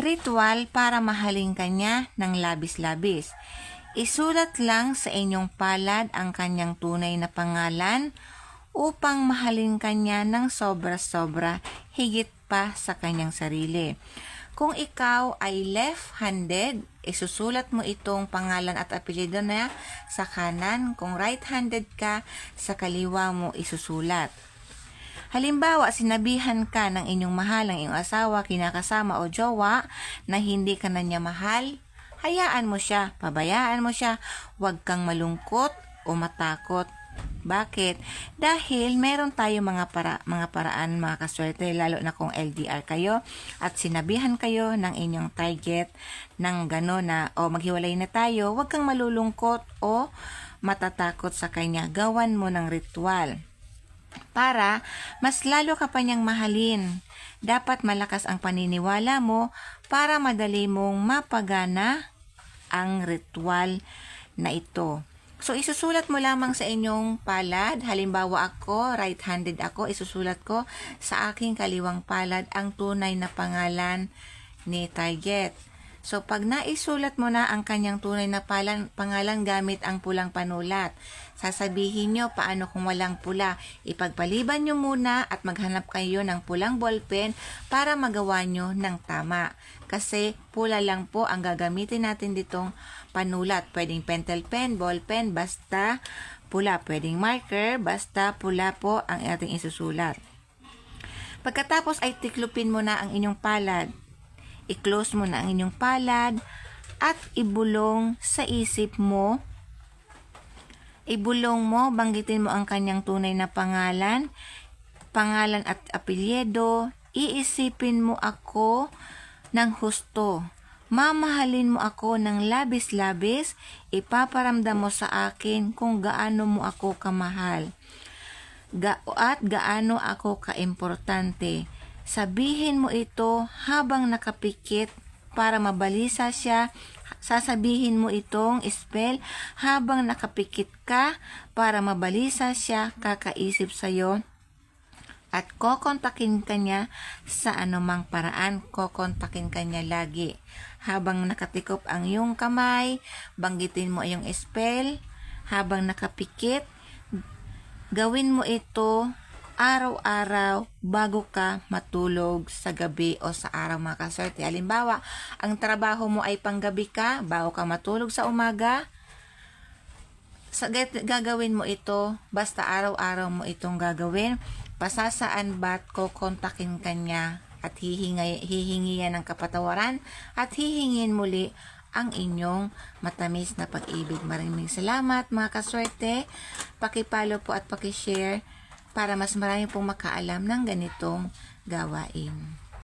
ritual para mahalin kanya ng labis-labis. Isulat lang sa inyong palad ang kanyang tunay na pangalan upang mahalin kanya ng sobra-sobra higit pa sa kanyang sarili. Kung ikaw ay left-handed, isusulat mo itong pangalan at apelyido na sa kanan. Kung right-handed ka, sa kaliwa mo isusulat. Halimbawa, sinabihan ka ng inyong mahal ng iyong asawa, kinakasama o jowa na hindi ka na niya mahal, hayaan mo siya, pabayaan mo siya, huwag kang malungkot o matakot. Bakit? Dahil meron tayo mga para, mga paraan mga kaswerte lalo na kung LDR kayo at sinabihan kayo ng inyong target ng gano'n na o maghiwalay na tayo, huwag kang malulungkot o matatakot sa kanya. Gawan mo ng ritual para mas lalo ka pa niyang mahalin. Dapat malakas ang paniniwala mo para madali mong mapagana ang ritual na ito. So, isusulat mo lamang sa inyong palad. Halimbawa ako, right-handed ako, isusulat ko sa aking kaliwang palad ang tunay na pangalan ni target. So, pag naisulat mo na ang kanyang tunay na palan, pangalan gamit ang pulang panulat, sasabihin nyo paano kung walang pula. Ipagpaliban nyo muna at maghanap kayo ng pulang ballpen para magawa nyo ng tama. Kasi pula lang po ang gagamitin natin ditong panulat. Pwedeng pentel pen, ballpen, basta pula. Pwedeng marker, basta pula po ang ating isusulat. Pagkatapos ay tiklupin mo na ang inyong palad i-close mo na ang inyong palad at ibulong sa isip mo. Ibulong mo, banggitin mo ang kanyang tunay na pangalan, pangalan at apelyedo, iisipin mo ako ng husto. Mamahalin mo ako ng labis-labis, ipaparamdam mo sa akin kung gaano mo ako kamahal. Ga at gaano ako kaimportante. Sabihin mo ito habang nakapikit para mabalisa siya. Sasabihin mo itong spell habang nakapikit ka para mabalisa siya kakaisip sa'yo at kokontakin ka niya sa anumang paraan, kokontakin ka niya lagi. Habang nakatikop ang iyong kamay, banggitin mo iyong spell, habang nakapikit, gawin mo ito araw-araw bago ka matulog sa gabi o sa araw mga kaswerte. Halimbawa, ang trabaho mo ay panggabi ka, bago ka matulog sa umaga, sa gagawin mo ito, basta araw-araw mo itong gagawin, pasasaan ba't kokontakin ka niya at hihingi, hihingi yan ng kapatawaran at hihingin muli ang inyong matamis na pag-ibig. Maraming salamat mga kaswerte. Pakipalo po at pakishare para mas marami pong makaalam ng ganitong gawain.